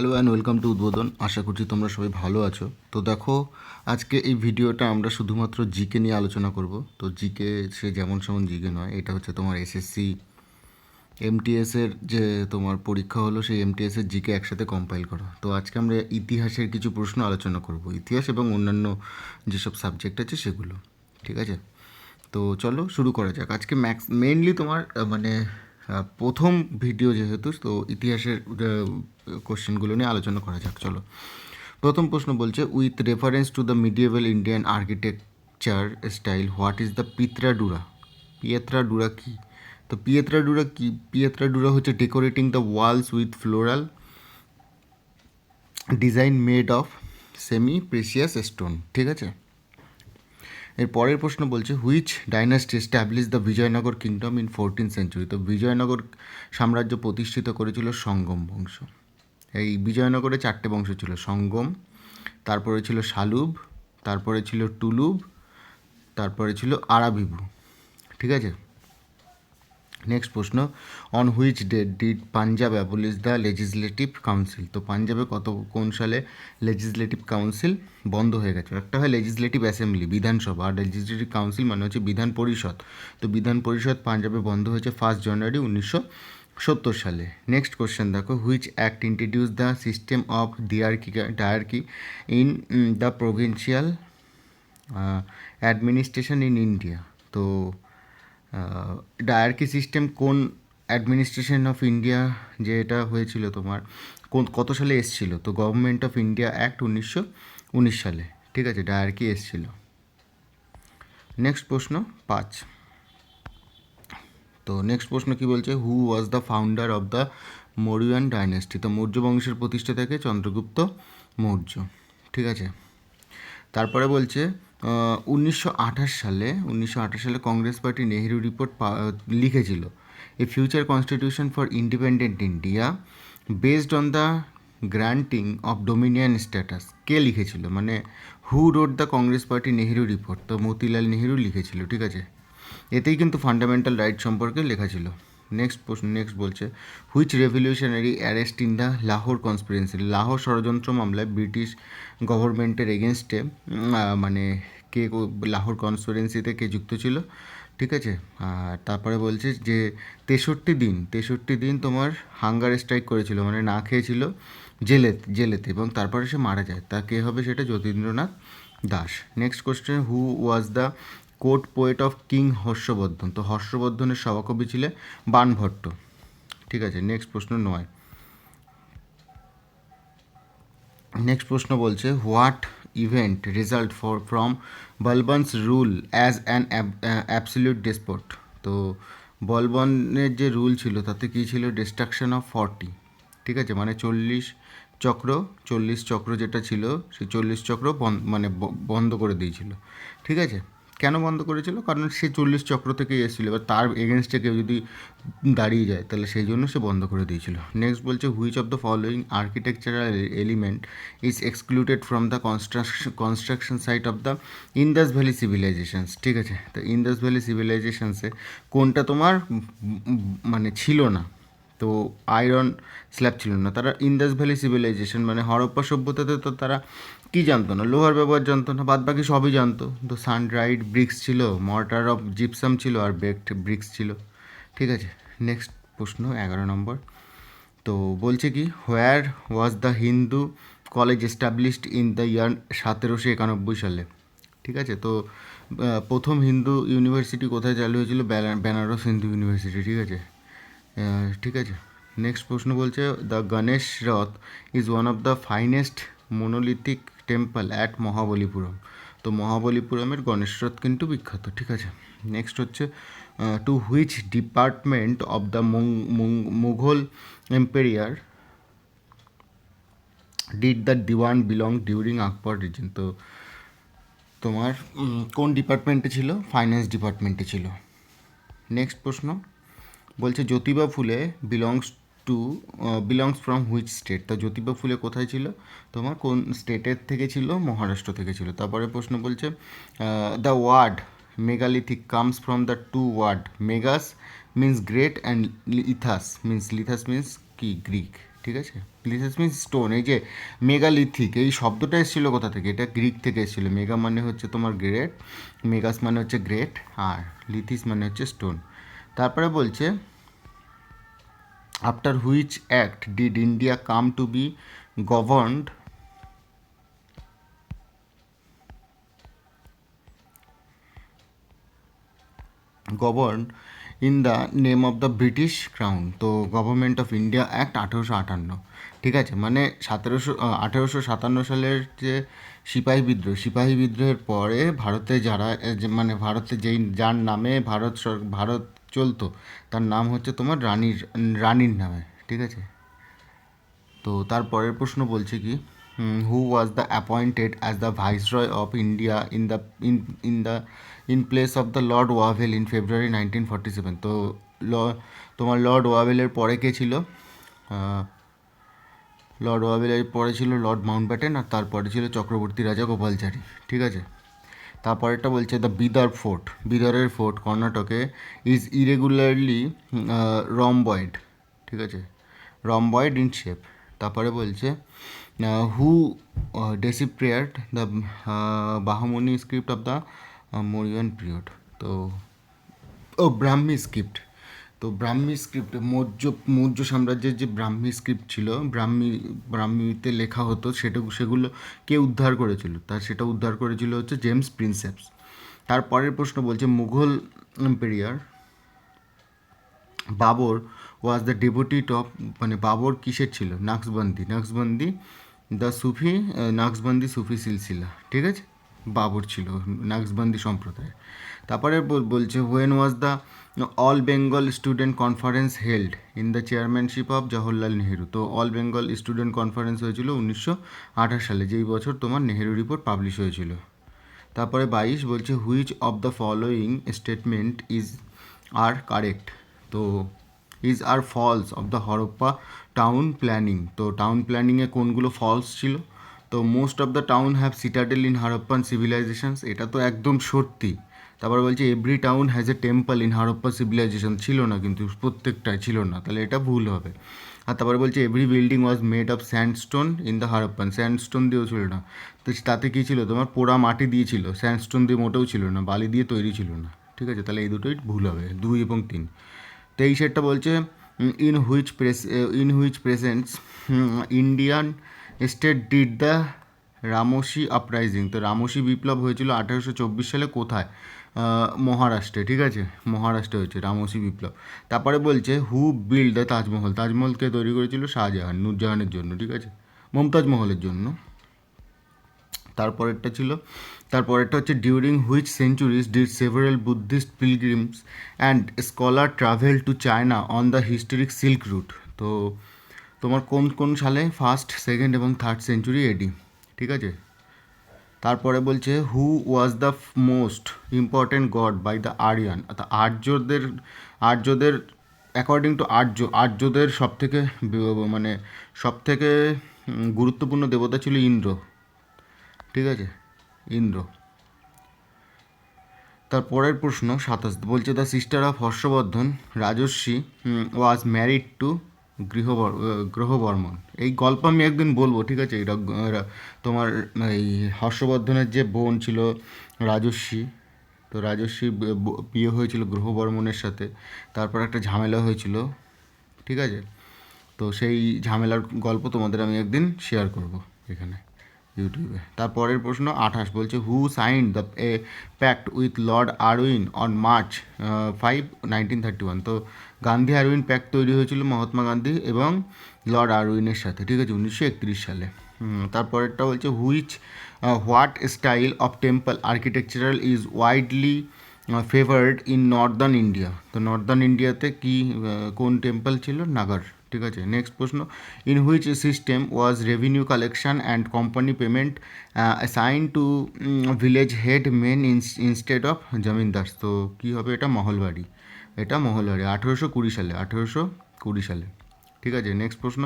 Hello and welcome to উদ্বোধন আশা করছি তোমরা সবাই ভালো আছো। তো দেখো, আজকে এই ভিডিওটা আমরা শুধুমাত্র জিকে নিয়ে আলোচনা করব। তো জিকে, সে যেমন সেমন জিকে নয়, এটা হচ্ছে তোমার এসএসসি এমটিএসের যে তোমার পরীক্ষা হলো, সেই এমটিএসের জিকে একসাথে কম্পাইল করা। তো আজকে আমরা ইতিহাসের কিছু প্রশ্ন আলোচনা করব। ইতিহাস এবং অন্যান্য যেসব সাবজেক্ট আছে সেগুলো, ঠিক আছে? তো চলো শুরু করা যাক। আজকে ম্যাক্স মেনলি তোমার মানে প্রথম ভিডিও যেহেতু, তো ইতিহাসের কোশ্চেনগুলো নিয়ে আলোচনা করা যাক, চলো। প্রথম প্রশ্ন বলছে with reference to the medieval Indian architecture style what is the pietra dura pietra dura কি? তো পিয়েত্রা ডুরা কি? পিয়েত্রা ডুরা হচ্ছে decorating the walls with floral design made of semi precious stone ঠিক আছে? এর পরের প্রশ্ন বলছে which dynasty establish the Vijayanagar kingdom in fourteen century তো বিজয়নগর সাম্রাজ্য প্রতিষ্ঠিত করেছিল সঙ্গম বংশ। এই বিজয়নগরে চারটে বংশ ছিল, সঙ্গম, তারপরে ছিল শালুব, তারপরে ছিল টুলুব, তারপরে ছিল আরাবিবু। ঠিক আছে? নেক্সট প্রশ্ন on which date did Punjab abolish the legislative council তো পাঞ্জাবে কত, কোন সালে লেজিসলেটিভ কাউন্সিল বন্ধ হয়ে গেছে? একটা হয় লেজিসলেটিভ অ্যাসেম্বলি বিধানসভা, আর লেজিসলেটিভ কাউন্সিল মানে হচ্ছে বিধান পরিষদ। তো বিধান পরিষদ পাঞ্জাবে বন্ধ হয়েছে ফার্স্ট জানুয়ারি উনিশশো সত্তর সালে। নেক্সট কোশ্চেন দেখো which act introduce the system of diarchy diarchy in the provincial administration in India তো ডায়ারকি সিস্টেম কোন অ্যাডমিনিস্ট্রেশন অফ ইন্ডিয়া যে এটা হয়েছিল তোমার? কোন, কত সালে এসছিল? তো গভর্নমেন্ট অফ ইন্ডিয়া অ্যাক্ট উনিশশো উনিশ সালে, ঠিক আছে? ডায়ারকি এসছিল। নেক্সট প্রশ্ন পাঁচ। তো নেক্সট প্রশ্ন কি বলছে? Who was the founder of the Mauryan dynasty তো মৌর্য বংশের প্রতিষ্ঠা থেকে চন্দ্রগুপ্ত মৌর্য, ঠিক আছে? তারপরে বলছে উনিশশো আঠাশ সালে, উনিশশো আঠাশ সালে কংগ্রেস পার্টি নেহেরু রিপোর্ট লিখেছিল a future constitution for independent India based on the granting of dominion status কে লিখেছিল? মানে who wrote the Congress party Nehru report তো মতিলাল নেহেরু লিখেছিল, ঠিক আছে? এতেই কিন্তু ফান্ডামেন্টাল রাইট সম্পর্কে লেখা ছিল। নেক্সট নেক্সট বলছে which revolutionary arrest in the Lahore conspiracy Lahore ষড়যন্ত্র মামলায় ব্রিটিশ গভর্নমেন্টের এগেনস্টে মানে কে লাহোর কনস্পিরেন্সিতে কে যুক্ত ছিল, ঠিক আছে? আর তারপরে বলছে যে, তেষট্টি দিন তেষট্টি দিন তোমার হাঙ্গার স্ট্রাইক করেছিল মানে না খেয়েছিল জেলে জেলেতে, এবং তারপরে সে মারা যায়। তা কে হবে সেটা Jatindranath Das. Next question who was the court poet of king Harshavardhan. তো হর্ষবর্ধনের সভাকবি ছিলেন বানভট্ট। ঠিক আছে নেক্সট প্রশ্ন নয়। নেক্সট প্রশ্ন বলছে what event result for from Balban's rule as an absolute despot তো বলবনের যে রুল ছিল, তাতে কী ছিল? ডিস্ট্রাকশন অফ ফর্টি ঠিক আছে মানে চল্লিশ চক্র চল্লিশ চক্র যেটা ছিল, সেই চল্লিশ চক্র মানে বন্ধ করে দিয়েছিল। ঠিক আছে? কেন বন্ধ করেছিল? কারণ সে চল্লিশ চক্র থেকে এসেছিল। এবার তার এগেনস্টে কেউ যদি দাঁড়িয়ে যায়, তাহলে সেই জন্য সে বন্ধ করে দিয়েছিল। নেক্সট বলছে which of the following architectural element is excluded from the construction construction site of the Indus valley civilizations ঠিক আছে? তো ইন্দাস ভ্যালি সিভিলাইজেশনসে কোনটা তোমার মানে ছিল না? তো আয়রন স্ল্যাব ছিল না। তারা ইন্দাস ভ্যালি সিভিলাইজেশন মানে হরপ্পা সভ্যতাতে তো তারা কী জানতো না? লোহার ব্যবহার জানতো না বাদ বাকি সবই জানতো। তো সান ড্রাইড ব্রিক্স ছিল, মর্টার অফ জিপসাম ছিল আর বেকড ব্রিক্স ছিল। ঠিক আছে, নেক্সট প্রশ্ন, এগারো নম্বর। তো বলছে কি, where was the Hindu college established in the year সতেরোশো একানব্বই সালে। ঠিক আছে, তো প্রথম হিন্দু ইউনিভার্সিটি কোথায় চালু হয়েছিল? বেনারস হিন্দু ইউনিভার্সিটি। ঠিক আছে ঠিক আছে। নেক্সট প্রশ্ন বলছে, the Ganesh Rath is one of the finest monolithic temple at Mahabalipuram তো মহাবলীপুরমের গণেশ রথ কিন্তু বিখ্যাত, ঠিক আছে? নেক্সট হচ্ছে two which department of the Mughal emperor did the diwan belong during Akbar reign তো তোমার কোন ডিপার্টমেন্টে ছিল? ফাইন্যান্স ডিপার্টমেন্টে ছিল। নেক্সট প্রশ্ন, বলছে Jyotiba Phule belongs to belongs from which state তো জ্যোতিবা ফুলে কোথায় ছিল? তোমার কোন স্টেটের থেকে ছিল? মহারাষ্ট্র থেকে ছিল। তারপরে প্রশ্ন বলছে the word megalithic comes from the two word megas means great and lithos means lithos means কি? গ্রিক ঠিক আছে? লিথাস মিন্স স্টোন এই যে মেগালিথিক এই শব্দটা এসেছিল কোথা থেকে? এটা গ্রিক থেকে এসেছিল। মেগা মানে হচ্ছে তোমার গ্রেট মেগাস মানে হচ্ছে গ্রেট আর লিথিস মানে হচ্ছে স্টোন তারপরে বলছে after which act did India come to be governed govern in the name of the British crown তো গভর্নমেন্ট অফ ইন্ডিয়া অ্যাক্ট আঠেরোশো আটান্ন। ঠিক আছে? মানে সতেরোশো আঠেরোশো সাতান্ন সালের যে সিপাহী বিদ্রোহ, সিপাহী বিদ্রোহের পরে ভারতে যারা মানে ভারতে যেই, যার নামে ভারত ভারত চলতো। তার নাম হচ্ছে তোমার রানীর রানীর নামে, ঠিক আছে? তো তার পরের প্রশ্ন বলছে কি who was the appointed as the viceroy of India in the in in the in place of the lord Wavell in February nineteen forty seven তো ল, তোমার লর্ড ওয়াভেলের পরে কে ছিল? লর্ড ওয়াভেলের পরে ছিল লর্ড মাউন্টব্যাটেন আর তারপরে ছিল চক্রবর্তী রাজা গোপালচারী, ঠিক আছে? তারপরেরটা বলছে দ্য বিদার ফোর্ট বিদারের ফোর্ট কর্ণাটকে ইজ ইরেগুলারলি রমবয়েড ঠিক আছে? রমবয়েড ইন শেপ তারপরে বলছে who deciphered the Brahmi script of the Mauryan period তো, ও ব্রাহ্মী স্ক্রিপ্ট তো ব্রাহ্মী স্ক্রিপ্ট মৌর্য মৌর্য সাম্রাজ্যের যে ব্রাহ্মী স্ক্রিপ্ট ছিল, ব্রাহ্মী, ব্রাহ্মীতে লেখা হতো সেটা, সেগুলো কে উদ্ধার করেছিল? তার সেটা উদ্ধার করেছিল হচ্ছে জেমস প্রিন্সেপস। তারপরের প্রশ্ন বলছে, Mughal emperor Babur was the deputy top মানে বাবর কিসের ছিল? নাকসবন্দি। নাক্সবন্দি দ্য সুফি, নাক্সবন্দি সুফি সিলসিলা। ঠিক আছে? বাবর ছিল, নাকসবন্দি সম্প্রদায় তারপরে বলছে when was the all Bengal student conference held in the chairmanship of Jawaharlal Nehru তো অল বেঙ্গল স্টুডেন্ট কনফারেন্স হয়েছিল উনিশশো আঠাশ সালে, যেই বছর তোমার নেহেরু রিপোর্ট পাবলিশ হয়েছিল। তারপরে বাইশ বলছে which of the following statement is are correct তো is are false of the Harappa town planning তো টাউন প্ল্যানিংয়ে কোনগুলো ফলস ছিল? তো most of the town have citadel in Harappan civilizations এটা তো একদম সত্যি। তারপর বলছে every town has a temple in Harappa civilization ছিল না কিন্তু, প্রত্যেকটাই ছিল না, তাহলে এটা ভুল হবে। আর তারপরে বলছে every building was made of sandstone in the Harappan sandstone দিয়েও ছিল না। তো তাতে কী ছিল? তোমার পোড়া মাটি দিয়েছিল স্যান্ডস্টোন দিয়ে মোটেও ছিল না, বালি দিয়ে তৈরি ছিল না। ঠিক আছে, তাহলে এই দুটোই ভুল হবে, দুই এবং তিন। তেইশেরটা বলছে in which press in which presents Indian state did the Ramosi uprising তো রামসি বিপ্লব হয়েছিল আঠারোশো চব্বিশ সালে কোথায়? মহারাষ্ট্রে, ঠিক আছে? মহারাষ্ট্রে হয়েছে রামসি বিপ্লব। তারপরে বলছে, হু বিল্ড দ্য তাজমহল। তাজমহলকে তৈরি করেছিল শাহজাহান, নূরজাহানের জন্য, ঠিক আছে? মমতাজ মহলের জন্য। তারপরেরটা ছিল, তারপরেরটা হচ্ছে during which centuries did several Buddhist pilgrims and scholar travel to China on the historic silk route তো তোমার কোন কোন সালে? ফার্স্ট সেকেন্ড এবং থার্ড সেঞ্চুরি এডি ঠিক আছে? তারপরে বলছে who was the most important god by the Aryan অর্থাৎ আর্যদের আর্যদের অ্যাকর্ডিং টু আর্য, আর্যদের সব থেকে মানে সব থেকে গুরুত্বপূর্ণ দেবতা ছিল ইন্দ্র। ঠিক আছে? ইন্দ্র। তার পরের প্রশ্ন, সাতাশ, বলছে the sister of Harshavardhan Rajyashri was married to গৃহবর Grahavarman এই গল্প আমি একদিন বলব, ঠিক আছে? এটা তোমার এই হর্ষবর্ধনের যে বোন ছিল রাজস্বী, তো রাজস্বী বিয়ে হয়েছিল গ্রহবর্মনের সাথে। তারপর একটা ঝামেলা হয়েছিল, ঠিক আছে? তো সেই ঝামেলার গল্প তোমাদের আমি একদিন শেয়ার করব এখানে। ইউটিউবে। তারপরের প্রশ্ন, আঠাশ, বলছে who sign the a pact with lord Irwin on March five nineteen thirty one তো গান্ধী আরউইন প্যাক্ট তৈরি হয়েছিল মহাত্মা গান্ধী এবং লর্ড আরউইনের সাথে, ঠিক আছে, উনিশশো একত্রিশ সালে। তারপরেরটা বলছে which what style of temple architectural is widely favoured in northern India তো নর্দার্ন ইন্ডিয়াতে কি কোন টেম্পল ছিল? নাগার। ঠিক আছে? নেক্সট প্রশ্ন in which system was revenue collection and company payment assign to village head men instead of zamindars তো কী হবে এটা? মহলবাড়ি। এটা মহলবাড়ি। আঠেরোশো কুড়ি সালে, আঠেরোশো কুড়ি সালে। ঠিক আছে নেক্সট প্রশ্ন।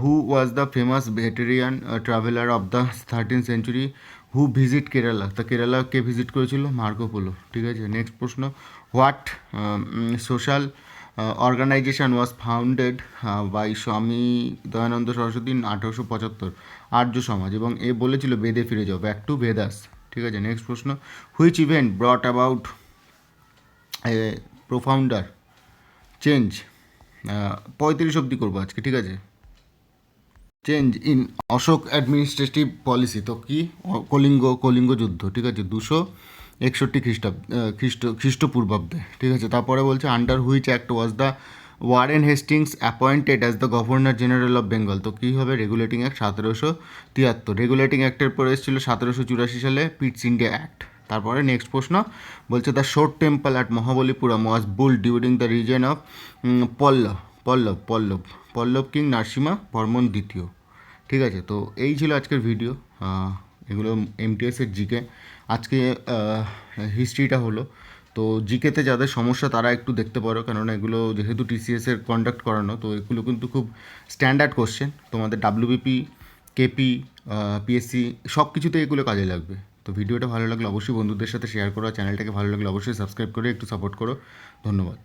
Who was the famous ভেটেরিয়ান traveller of the thirteen century who visit Kerala তা কেরালা কে ভিজিট করেছিল? মার্কো পোলো ঠিক আছে? নেক্সট প্রশ্ন। What social organization was founded by Swami Dayananda Saraswati আঠেরোশো পঁচাত্তর? আর্য সমাজ, এবং এ বলেছিল বেদে ফিরে যাও। ব্যাক টু বেদাস ঠিক আছে? নেক্সট প্রশ্ন। Which event brought about a profounder change পঁয়ত্রিশ অবধি করব আজকে, ঠিক আছে? Change in Ashoka administrative policy তো কি? কলিঙ্গ কলিঙ্গ যুদ্ধ, ঠিক আছে? দুশো একষট্টি খ্রিস্টাব্দ খ্রিস্ট, খ্রিস্টপূর্বাব্দে, ঠিক আছে? তারপরে বলছে under which act was the Warren Hastings appointed as the governor general of Bengal তো কী হবে? রেগুলেটিং অ্যাক্ট সতেরোশো তিয়াত্তর। রেগুলেটিং অ্যাক্টের পরে এসেছিল সতেরোশো চুরাশি সালে পিটস ইন্ডিয়া অ্যাক্ট তারপরে নেক্সট প্রশ্ন, বলছে the shore temple at Mahabalipuram was built during the reign of Pallava Pallava Pallava Pallava king Narasimha Varman দ্বিতীয়। ঠিক আছে, তো এই ছিল আজকের ভিডিও এগুলো এমটিএসের জিকে আজকে হিস্ট্রিটা হলো, তো জিকেতে যাদের সমস্যা তারা একটু দেখতে পারো, কেননা এগুলো যেহেতু টিসিএসের কন্ডাক্ট করানো, তো এগুলো কিন্তু খুব স্ট্যান্ডার্ড কোশ্চেন তোমাদের ডাব্লিউবিপি কেপি পিএসসি সব কিছুতে এগুলো কাজে লাগবে। তো ভিডিওটা ভালো লাগলে অবশ্যই বন্ধুদের সাথে শেয়ার করো চ্যানেলটাকে ভালো লাগলে অবশ্যই সাবস্ক্রাইব করে একটু সাপোর্ট করো। ধন্যবাদ।